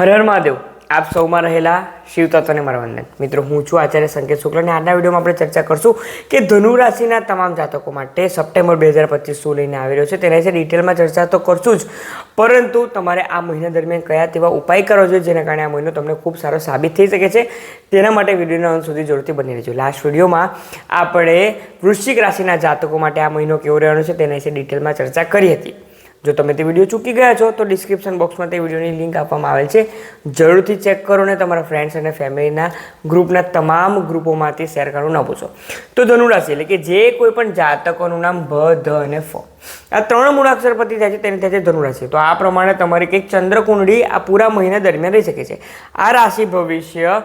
હર હર મહાદેવ. આપ સૌમાં રહેલા શિવ તત્વને મારા વંદન. મિત્રો, હું છું આચાર્ય સંકેત શુક્લ અને આજના વિડીયોમાં આપણે ચર્ચા કરશું કે ધનુ રાશિના તમામ જાતકો માટે સપ્ટેમ્બર બે હજાર પચીસ શું લઈને આવી રહ્યો છે. તેના વિશે ડિટેલમાં ચર્ચા તો કરશું જ. પરંતુ તમારે આ મહિના દરમિયાન કયા તેવા ઉપાય કરવા જોઈએ જેના કારણે આ મહિનો તમને ખૂબ સારો સાબિત થઈ શકે છે? તેના માટે વિડીયોના અંત સુધી જરૂરથી બની રહેજો. લાસ્ટ વિડીયોમાં આપણે વૃશ્ચિક રાશિના જાતકો માટે આ મહિનો કેવો રહેવાનો છે તેના વિશે ડિટેલમાં ચર્ચા કરી હતી. જો તમે તે વીડિયો ચૂકી ગયા છો, તો ડિસ્ક્રિપ્શન બોક્સમાં તે વિડીયોની લિંક આપવામાં આવેલ છે. જરૂરથી ચેક કરો ને તમારા ફ્રેન્ડ્સ અને ફેમિલીના ગ્રુપના તમામ ગ્રુપોમાંથી શેર કરવાનું ન ભૂલશો તો ધનુરાશિ એટલે કે જે કોઈ પણ જાતકોનું નામ ભ, ધ અને ફ. આ ત્રણ મૂળાક્ષર પતિ થાય છે, તેની થાય છે ધનુરાશિ. તો આ પ્રમાણે તમારી કંઈક ચંદ્રકુંડળી આ પૂરા મહિના દરમિયાન રહી શકે છે. આ રાશિ ભવિષ્ય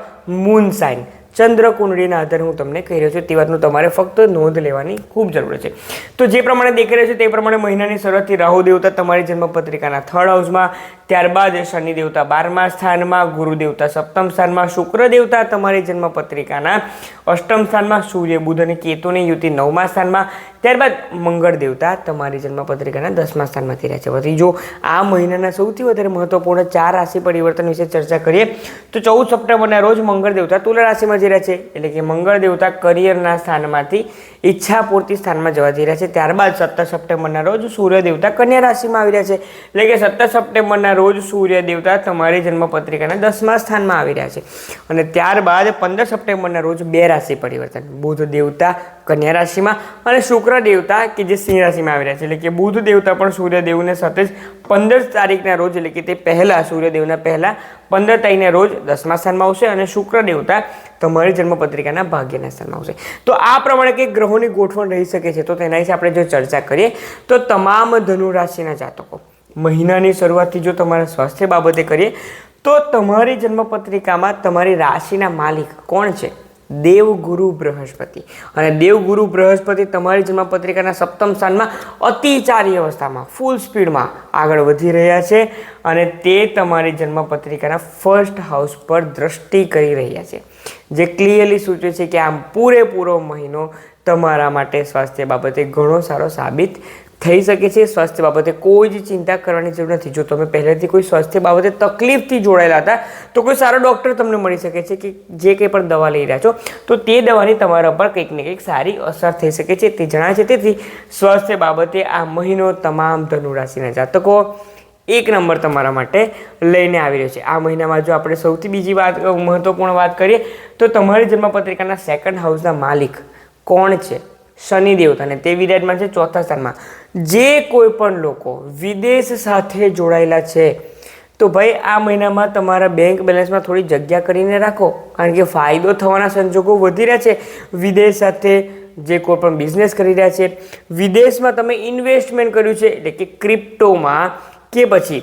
મૂન સાઇન ચંદ્ર કુંડળીના આધારે હું તમને કહી રહ્યો છું. તે વાતનું તમારે ફક્ત નોંધ લેવાની ખૂબ જરૂર છે. તો જે પ્રમાણે દેખાઈ રહ્યો છે તે પ્રમાણે મહિનાની શરૂઆતથી રાહુ દેવતા તમારી જન્મપત્રિકાના થર્ડ હાઉસમાં ત્યારબાદ શનિ દેવતા બારમા સ્થાનમાં, ગુરુ દેવતા સપ્તમ સ્થાનમાં, શુક્ર દેવતા તમારી જન્મપત્રિકાના અષ્ટમ સ્થાનમાં, સૂર્ય, બુધ અને કેતુની યુતિ નવમા સ્થાનમાં, ત્યારબાદ મંગળ દેવતા તમારી જન્મપત્રિકાના દસમા સ્થાનમાંથી રહે છે. વધી જો આ મહિનાના સૌથી વધારે મહત્વપૂર્ણ ચાર રાશિ પરિવર્તન વિશે ચર્ચા કરીએ, તો ચૌદ સપ્ટેમ્બરના રોજ મંગળ દેવતા તુલા રાશિમાં જઈ રહ્યા છે, એટલે કે મંગળ દેવતા કરિયરના સ્થાનમાંથી ઈચ્છા પૂર્તિ સ્થાનમાં જવા જઈ રહ્યા છે. ત્યારબાદ સત્તર સપ્ટેમ્બરના રોજ સૂર્ય દેવતા કન્યા રાશિમાં આવી રહ્યા છે. એટલે કે સત્તર સપ્ટેમ્બરના રોજ સૂર્ય દેવતા તમારી જન્મપત્રિકાના દસમા સ્થાનમાં આવી રહ્યા છે. અને ત્યારબાદ પંદર સપ્ટેમ્બરના રોજ બે રાશિ પરિવર્તન. બુધ દેવતા કન્યા રાશિમાં અને શુક્ર દેવતા કે જે સિંહ રાશિમાં આવી રહ્યા છે. એટલે કે બુધ દેવતા પણ સૂર્યદેવને સાથે જ પંદર તારીખના રોજ, એટલે કે તે પહેલાં, સૂર્યદેવના પહેલાં પંદર તારીખને રોજ દસમા સ્થાનમાં આવશે અને શુક્ર દેવતા તમારી જન્મપત્રિકાના ભાગ્યના સ્થાનમાં આવશે. તો આ પ્રમાણે કંઈક ગ્રહોની ગોઠવણ રહી શકે છે. તો તેના વિશે આપણે જો ચર્ચા કરીએ, તો તમામ ધનુ રાશિના જાતકો, મહિનાની શરૂઆતથી જો તમારા સ્વાસ્થ્ય બાબતે કરીએ, તો તમારી જન્મપત્રિકામાં તમારી રાશિના માલિક કોણ છે? દેવગુરુ બૃહસ્પતિ. અને દેવગુરુ બૃહસ્પતિ તમારી જન્મપત્રિકાના સપ્તમ સ્થાનમાં અતિચારી અવસ્થામાં ફૂલ સ્પીડમાં આગળ વધી રહ્યા છે અને તે તમારી જન્મપત્રિકાના ફર્સ્ટ હાઉસ પર દ્રષ્ટિ કરી રહ્યા છે. જે ક્લિયરલી સૂચવે છે કે આમ પૂરેપૂરો મહિનો તમારા માટે સ્વાસ્થ્ય બાબતે ઘણો સારો સાબિત થઈ શકે છે સ્વાસ્થ્ય બાબતે કોઈ જ ચિંતા કરવાની જરૂર નથી. જો તમે પહેલેથી કોઈ સ્વાસ્થ્ય બાબતે તકલીફથી જોડાયેલા હતા, તો કોઈ સારો ડૉક્ટર તમને મળી શકે છે કે જે કંઈ પણ દવા લઈ રહ્યા છો, તો તે દવાની તમારા પર કંઈક ને કંઈક સારી અસર થઈ શકે છે. તે જણાય છે. તેથી સ્વાસ્થ્ય બાબતે આ મહિનો તમામ ધનુરાશિના જાતકો એક નંબર તમારા માટે લઈને આવી રહ્યો છે. આ મહિનામાં જો આપણે સૌથી બીજી વાત મહત્વપૂર્ણ વાત કરીએ, તો તમારી જન્મપત્રિકાના સેકન્ડ હાઉસના માલિક કોણ છે? શનિ દેવતાને તે વિરાજમાન છે ચોથા સ્થાનમાં. જે કોઈ પણ લોકો વિદેશ સાથે જોડાયેલા છે, તો ભાઈ આ મહિનામાં તમારા બેંક બેલેન્સમાં થોડી જગ્યા કરીને રાખો. કારણ કે ફાયદો થવાના સંજોગો વધી રહ્યા છે. વિદેશ સાથે જે કોઈ પણ બિઝનેસ કરી રહ્યા છે. વિદેશમાં તમે ઇન્વેસ્ટમેન્ટ કર્યું છે એટલે કે ક્રિપ્ટોમાં કે પછી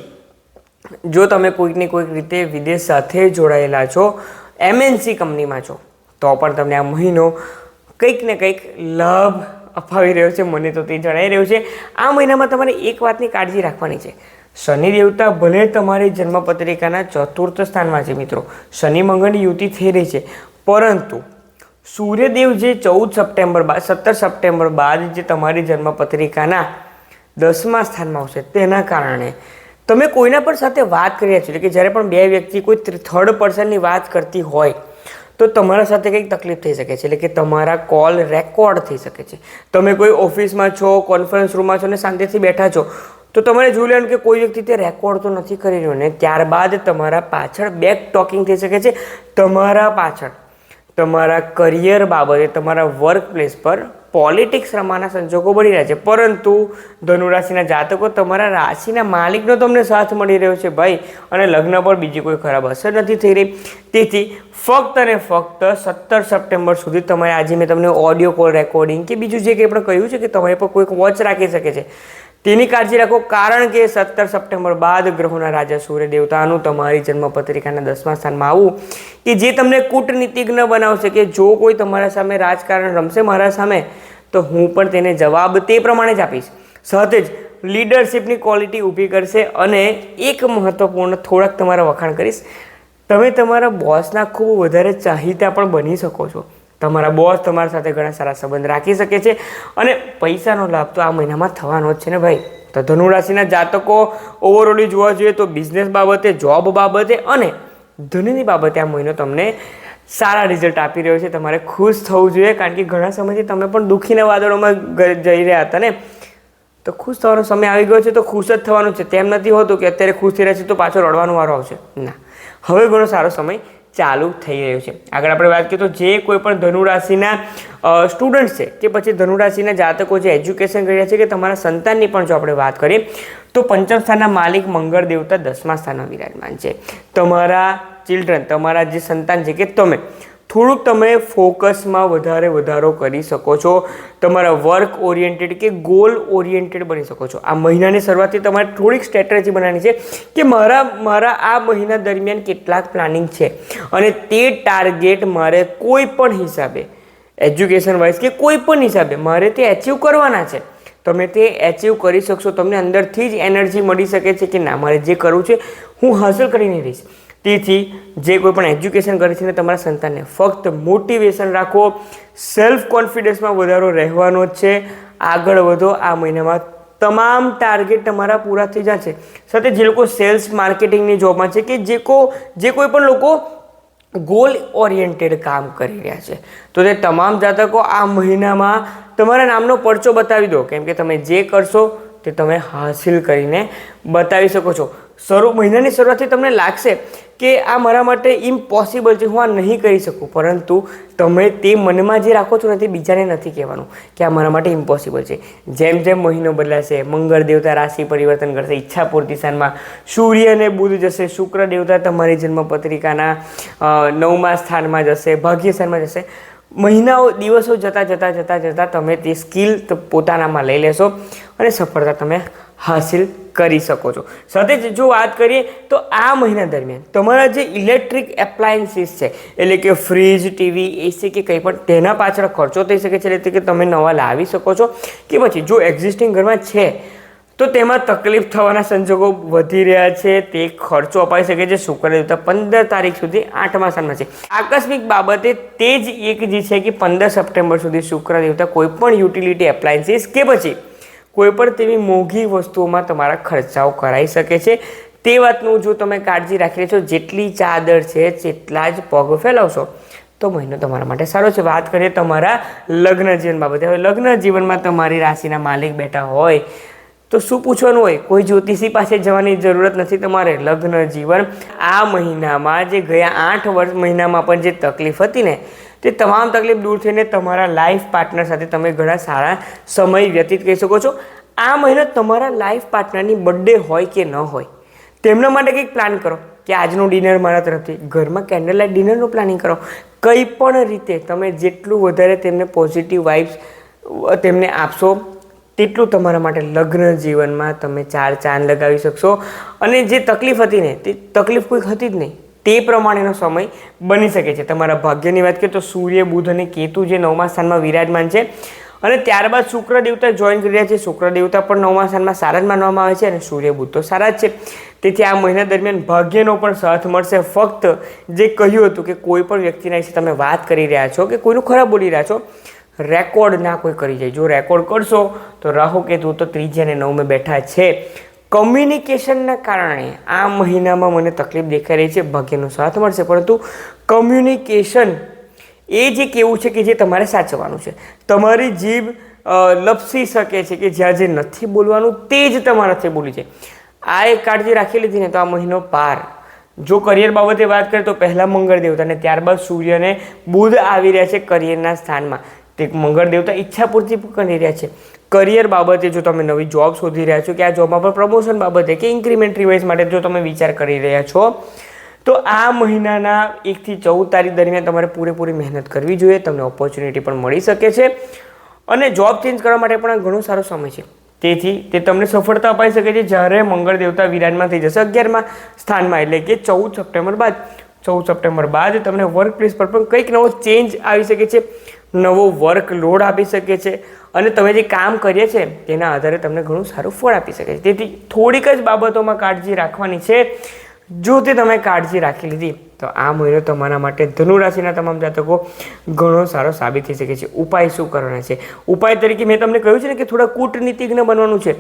જો તમે કોઈકને કોઈક રીતે વિદેશ સાથે જોડાયેલા છો એમએનસી કંપનીમાં છો, તો પણ તમને આ મહિનો કંઈક ને કંઈક લાભ અપાવી રહ્યો છે, મને તો તે જણાઈ રહ્યું છે. આ મહિનામાં તમારે એક વાતની કાળજી રાખવાની છે. શનિ દેવતા ભલે તમારી જન્મપત્રિકાના ચતુર્થ સ્થાનમાં છે મિત્રો. શનિ મંગળની યુતિ થઈ રહી છે. પરંતુ સૂર્યદેવ જે ચૌદ સપ્ટેમ્બર બાદ સત્તર સપ્ટેમ્બર બાદ જે તમારી જન્મપત્રિકાના દસમા સ્થાનમાં આવશે, તેના કારણે તમે કોઈના પણ સાથે વાત કરી રહ્યા છો કે જ્યારે પણ બે વ્યક્તિ કોઈ થર્ડ પર્સનની વાત કરતી હોય તો તમારા સાથે કંઈક તકલીફ થઈ શકે છે. એટલે કે તમારા કોલ રેકોર્ડ થઈ શકે છે. તમે કોઈ ઓફિસમાં છો કોન્ફરન્સ રૂમમાં છો ને શાંતિથી બેઠા છો, તો તમારે જોઈ લેવાનું કે કોઈ વ્યક્તિ તે રેકોર્ડ તો નથી કરી રહ્યો ને ત્યારબાદ તમારા પાછળ બેક ટોકિંગ થઈ શકે છે. તમારા પાછળ તમારા કરિયર બાબતે તમારા વર્ક પ્લેસ પર પોલિટિક્સ રમવાના સંજોગો બની રહ્યા છે. પરંતુ ધનુરાશિના જાતકો તમારા રાશિના માલિકનો તમને સાથ મળી રહ્યો છે ભાઈ. અને લગ્ન પર બીજી કોઈ ખરાબ અસર નથી થઈ રહી. તેથી ફક્ત અને ફક્ત સત્તર સપ્ટેમ્બર સુધી તમારે આજે મેં તમને ઓડિયો કોલ રેકોર્ડિંગ કે બીજું જે કંઈ પણ કહ્યું છે કે તમારી પર કોઈક વોચ રાખી શકે છે. તેની કાળજી રાખો, કારણ કે સત્તર સપ્ટેમ્બર બાદ ગ્રહોના રાજા સૂર્ય દેવતાનું તમારી જન્મપત્રિકાના દસમા સ્થાનમાં આવવું કે જે તમને કૂટનીતિજ્ઞ બનાવશે કે જો કોઈ તમારા સામે રાજકારણ રમશે મારા સામે, તો હું પણ તેને જવાબ તે પ્રમાણે જ આપીશ. સાથે જ લીડરશિપની ક્વોલિટી ઊભી કરશે અને એક મહત્ત્વપૂર્ણ થોડાક તમારા વખાણ કરીશ. તમે તમારા બોસના ખૂબ વધારે ચાહિતા પણ બની શકો છો. તમારા બોસ તમારા સાથે ઘણા સારા સંબંધ રાખી શકે છે અને પૈસાનો લાભ તો આ મહિનામાં થવાનો જ છે ને ભાઈ? તો ધનુ રાશિના જાતકો ઓવરઓલી જોવા જોઈએ તો બિઝનેસ બાબતે જોબ બાબતે અને ધનની બાબતે આ મહિનો તમને સારા રિઝલ્ટ આપી રહ્યો છે. તમારે ખુશ થવું જોઈએ કારણ કે ઘણા સમયથી તમે પણ દુઃખીના વાદળોમાં જઈ રહ્યા હતા ને? તો ખુશ થવાનો સમય આવી ગયો છે તો ખુશ જ થવાનું છે. તેમ નથી હોતું કે અત્યારે ખુશ થઈ રહ્યા છે તો પાછો રડવાનો વારો આવશે. ના. હવે ઘણો સારો સમય ચાલુ થઈ રહ્યું છે. આગળ આપણે વાત કરીએ તો જે કોઈ પણ ધનુરાશિના સ્ટુડન્ટ છે, કે પછી ધનુરાશિના જાતકો જે એજ્યુકેશન કરી રહ્યા છે કે તમારા સંતાનની પણ જો આપણે વાત કરીએ, તો પંચમ સ્થાનના માલિક મંગળ દેવતા દસમા સ્થાનમાં વિરાજમાન છે. તમારા ચિલ્ડ્રન તમારા જે સંતાન છે કે તમે થોડુંક તમે ફોકસમાં વધારે વધારો કરી શકો છો. તમારા વર્ક ઓરિએન્ટેડ કે ગોલ ઓરિએન્ટેડ બની શકો છો. આ મહિનાની શરૂઆતથી તમારે થોડીક સ્ટ્રેટેજી બનાવવાની છે કે મારા મારા આ મહિના દરમિયાન કેટલાક પ્લાનિંગ છે. અને તે ટાર્ગેટ મારે કોઈ પણ હિસાબે, એજ્યુકેશન વાઇઝ કે કોઈ પણ હિસાબે મારે તે એચીવ કરવાના છે. તમે તે એચીવ કરી શકશો. તમને અંદરથી જ એનર્જી મળી શકે છે કે ના, મારે જે કરવું છે હું હાંસલ કરીને રહીશ. તેથી જે કોઈ પણ એજ્યુકેશન કરે છે ને તમારા સંતાનને ફક્ત મોટિવેશન રાખો સેલ્ફ કોન્ફિડન્સમાં વધારો રહેવાનો જ છે. આગળ વધો, આ મહિનામાં તમામ ટાર્ગેટ તમારા પૂરા થઈ જશે. સાથે જે લોકો સેલ્સ માર્કેટિંગની જોબમાં છે કે જે કો, જે કોઈ પણ લોકો ગોલ ઓરિએન્ટેડ કામ કરી રહ્યા છે. તો તે તમામ જાતકો આ મહિનામાં તમારા નામનો પરચો બતાવી દો. કેમ કે તમે જે કરશો તે તમે હાસિલ કરીને બતાવી શકો છો. શરૂ મહિનાની શરૂઆતથી તમને લાગશે કે આ મારા માટે ઇમ્પોસિબલ છે, હું આ નહીં કરી શકું. પરંતુ તમે તે મનમાં જે રાખો છો ને, તે બીજાને નથી કહેવાનું કે આ મારા માટે ઇમ્પોસિબલ છે. જેમ જેમ મહિનો બદલાશે, મંગળ દેવતા રાશિ પરિવર્તન કરશે, ઈચ્છા પૂર્તિ સ્થાનમાં સૂર્ય અને બુધ જશે, શુક્ર દેવતા તમારી જન્મપત્રિકાના નવમા સ્થાનમાં જશે, ભાગ્ય સ્થાનમાં જશે. મહિનાઓ, દિવસો જતાં જતાં જતાં જતાં તમે તે સ્કિલ પોતાનામાં લઈ લેશો અને સફળતા તમે હાસિલ કરી શકો છો. સાથે જ જો વાત કરીએ તો આ મહિના દરમિયાન તમારા જે ઇલેક્ટ્રિક એપ્લાયન્સીસ છે, એટલે કે ફ્રીજ, ટીવી, એસી કે કંઈ પણ, તેના પાછળ ખર્ચો થઈ શકે છે, એટલે કે તમે નવા લાવી શકો છો કે પછી જો એક્ઝિસ્ટિંગ ઘરમાં છે, તો તેમાં તકલીફ થવાના સંજોગો વધી રહ્યા છે, તે ખર્ચો અપાઈ શકે છે. શુક્ર દેવતા પંદર તારીખ સુધી આઠમા સ્થાનમાં છે. આકસ્મિક બાબતે તે જ એક જે છે કે પંદર સપ્ટેમ્બર સુધી શુક્ર દેવતા કોઈ પણ યુટિલિટી એપ્લાયન્સીસ કે પછી કોઈ પણ તેવી મોંઘી વસ્તુઓમાં તમારા ખર્ચાઓ કરાઈ શકે છે. તે વાતનું જો તમે કાળજી રાખી છો જેટલી ચાદર છે, તેટલા જ પગ ફેલાવશો. તો મહિનો તમારા માટે સારો છે. વાત કરીએ તમારા લગ્ન જીવન બાબતે. હવે લગ્ન જીવનમાં તમારી રાશિના માલિક બેઠા હોય, તો શું પૂછવાનું હોય? કોઈ જ્યોતિષી પાસે જવાની જરૂરત નથી તમારે. લગ્ન જીવન આ મહિનામાં જે ગયા આઠ વર્ષ મહિનામાં પણ જે તકલીફ હતી ને તે તમામ તકલીફ દૂર થઈને તમારા લાઈફ પાર્ટનર સાથે તમે ઘણા સારા સમય વ્યતીત કરી શકો છો. આ મહિનો તમારા લાઈફ પાર્ટનરની બર્થડે હોય કે ન હોય, તેમના માટે કંઈક પ્લાન કરો કે આજનું ડિનર મારા તરફથી. ઘરમાં કેન્ડલ લાઇટ ડિનરનું પ્લાનિંગ કરો. કંઈ પણ રીતે તમે જેટલું વધારે તેમને પોઝિટિવ વાઇબ્સ તેમને આપશો, તેટલું તમારા માટે લગ્ન જીવનમાં તમે ચાર ચાંદ લગાવી શકશો. અને જે તકલીફ હતી ને, તે તકલીફ કોઈક હતી જ નહીં. તે પ્રમાણેનો સમય બની શકે છે. તમારા ભાગ્યની વાત કરીએ તો સૂર્ય, બુધ અને કેતુ જે નવમા સ્થાનમાં વિરાજમાન છે. અને ત્યારબાદ શુક્ર દેવતા જોઈન કરી રહ્યા છે. શુક્ર દેવતા પણ નવમા સ્થાનમાં સારા જ માનવામાં આવે છે અને સૂર્ય, બુધ તો સારા જ છે. તેથી આ મહિના દરમિયાન ભાગ્યનો પણ સાથ મળશે. ફક્ત જે કહ્યું હતું કે કોઈ પણ વ્યક્તિના વિશે તમે વાત કરી રહ્યા છો કે કોઈનું ખરાબ બોલી રહ્યા છો, રેકોર્ડ ના કોઈ કરી જાય. જો રેકોર્ડ કરશો તો રાહુ, કેતુ તો ત્રીજી અને નવમે બેઠા છે. કમ્યુનિકેશનના કારણે આ મહિનામાં મને તકલીફ દેખાઈ રહી છે, ભાગ્યનો સાથ મળશે. પરંતુ કમ્યુનિકેશન એ જે કેવું છે કે જે તમારે સાચવવાનું છે. તમારી જીભ લપસી શકે છે કે જ્યાં જે નથી બોલવાનું તે જ તમારાથી બોલી જાય આ એક કાળજી રાખી લીધી ને તો આ મહિનો પાર. જો કરિયર બાબતે વાત કરીએ તો પહેલાં મંગળ દેવતા અને ત્યારબાદ સૂર્યને બુધ આવી રહ્યા છે કરિયરના સ્થાનમાં. તે મંગળ દેવતા ઈચ્છા પૂર્તિ કરી રહ્યા છે. કરિયર બાબતે જો તમે નવી જોબ શોધી રહ્યા છો કે આ જોબમાં પણ પ્રમોશન બાબતે કે ઇન્ક્રીમેન્ટ રિવાઇઝ માટે જો તમે વિચાર કરી રહ્યા છો, તો આ મહિનાના એકથી ચૌદ તારીખ દરમિયાન તમારે પૂરેપૂરી મહેનત કરવી જોઈએ, તમને ઓપોર્ચ્યુનિટી પણ મળી શકે છે અને જોબ ચેન્જ કરવા માટે પણ ઘણો સારો સમય છે. તેથી તે તમને સફળતા અપાઈ શકે છે જ્યારે મંગળ દેવતા વિરાજમાં થઈ જશે અગિયારમાં સ્થાનમાં, એટલે કે ચૌદ સપ્ટેમ્બર બાદ. ચૌદ સપ્ટેમ્બર બાદ તમને વર્ક પ્લેસ પર પણ કંઈક નવો ચેન્જ આવી શકે છે. નવો વર્ક લોડ આપી શકે છે અને તમે જે કામ કરીએ છે, તેના આધારે તમને ઘણું સારું ફળ આપી શકે છે. તેથી થોડીક જ બાબતોમાં કાળજી રાખવાની છે. જો તે તમે કાળજી રાખી લીધી, તો આ મહિનો તમારા માટે ધનુ રાશિના તમામ જાતકો ઘણો સારો સાબિત થઈ શકે છે. ઉપાય શું કરવાના છે? ઉપાય તરીકે મેં તમને કહ્યું છે ને કે થોડા કૂટનીતિજ્ઞ બનવાનું છે.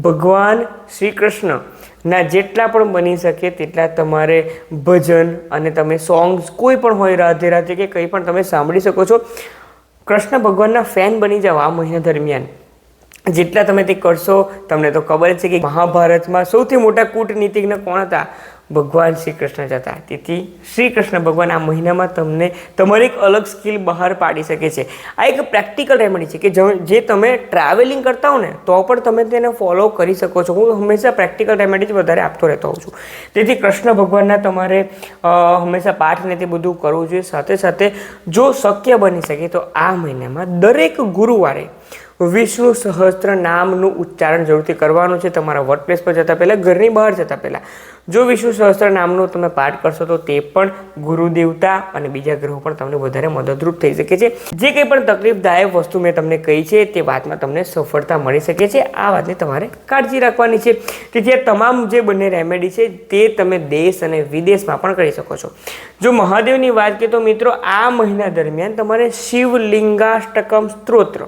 ભગવાન શ્રી કૃષ્ણ ના, જેટલા પણ બની શકે તેટલા તમારે ભજન અને તમે સોંગ્સ કોઈ પણ હોય, રાધે રાધે કે કંઈ પણ તમે સાંભળી શકો છો. કૃષ્ણ ભગવાનના ફેન બની જાઓ આ મહિના દરમિયાન. જેટલા તમે તે કરશો, તમને તો ખબર જ છે કે મહાભારતમાં સૌથી મોટા કૂટનીતિજ્ઞ કોણ હતા? ભગવાન શ્રી કૃષ્ણ જ હતા. તેથી શ્રી કૃષ્ણ ભગવાન આ મહિનામાં તમને તમારી એક અલગ સ્કિલ બહાર પાડી શકે છે. આ એક પ્રેક્ટિકલ રેમેડી છે કે જે તમે ટ્રાવેલિંગ કરતા હો ને, તો પણ તમે તેને ફોલો કરી શકો છો. હું હંમેશા પ્રેક્ટિકલ રેમેડી જ વધારે આપતો રહેતો હોઉં છું. તેથી કૃષ્ણ ભગવાનના તમારે હંમેશા પાઠને તે બધું કરવું જોઈએ. સાથે સાથે જો શક્ય બની શકે તો આ મહિનામાં દરેક ગુરુવારે વિષ્ણુ સહસ્ત્ર નામનું ઉચ્ચારણ જરૂરથી કરવાનું છે. તમારા વર્કપ્લેસ પર જતાં પહેલાં, ઘરની બહાર જતાં પહેલાં. જો વિષ્ણુ સહસ્ત્ર નામનો તમે પાઠ કરશો તો તે પણ ગુરુદેવતા અને બીજા ગ્રહો પણ તમને વધારે મદદરૂપ થઈ શકે છે. જે કંઈ પણ તકલીફદાયક વસ્તુ મેં તમને કહી છે, તે વાતમાં તમને સફળતા મળી શકે છે. આ વાતની તમારે કાળજી રાખવાની છે. કે જે તમામ જે બંને રેમેડી છે, તે તમે દેશ અને વિદેશમાં પણ કરી શકો છો. જો મહાદેવની વાત કરીએ તો મિત્રો, આ મહિના દરમિયાન તમારે શિવલિંગાષ્ટકમ સ્ત્રોત્ર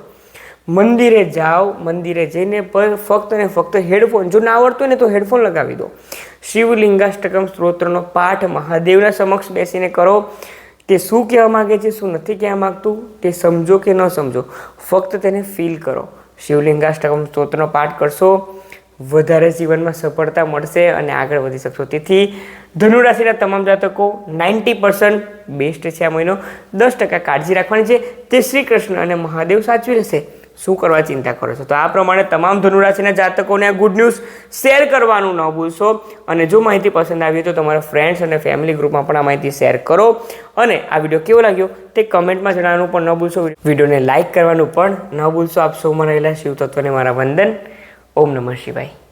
મંદિરે જાઓ, મંદિરે જઈને પર ફક્ત ને ફક્ત હેડફોન, જો ના આવડતું ને તો હેડફોન લગાવી દો. શિવલિંગાષ્ટકમ સ્ત્રોત્રનો પાઠ મહાદેવના સમક્ષ બેસીને કરો. તે શું કહેવા માગે છે, શું નથી કહેવા માગતું, તે સમજો કે ન સમજો, ફક્ત તેને ફીલ કરો. શિવલિંગાષ્ટકમ સ્ત્રોત્રનો પાઠ કરશો, વધારે જીવનમાં સફળતા મળશે અને આગળ વધી શકશો. તેથી ધનુરાશિના તમામ જાતકો નાઇન્ટી પર્સન્ટ બેસ્ટ છે આ મહિનો. દસ ટકા કાળજી રાખવાની છે. તે શ્રી કૃષ્ણ અને મહાદેવ સાચવી રહેશે શું કરવા ચિંતા કરો છો? તો આ પ્રમાણે તમામ ધનુરાશિના જાતકોને આ ગુડ ન્યૂઝ શેર કરવાનું ન ભૂલશો. અને જો માહિતી પસંદ આવી તો તમારા ફ્રેન્ડ્સ અને ફેમિલી ગ્રુપમાં પણ આ માહિતી શેર કરો. અને આ વીડિયો કેવો લાગ્યો તે કમેન્ટમાં જણાવવાનું પણ ન ભૂલશો. વિડીયોને લાઇક કરવાનું પણ ન ભૂલશો. આપ સૌમાં રહેલા શિવ તત્વને મારા વંદન. ઓમ નમઃ શિવાય.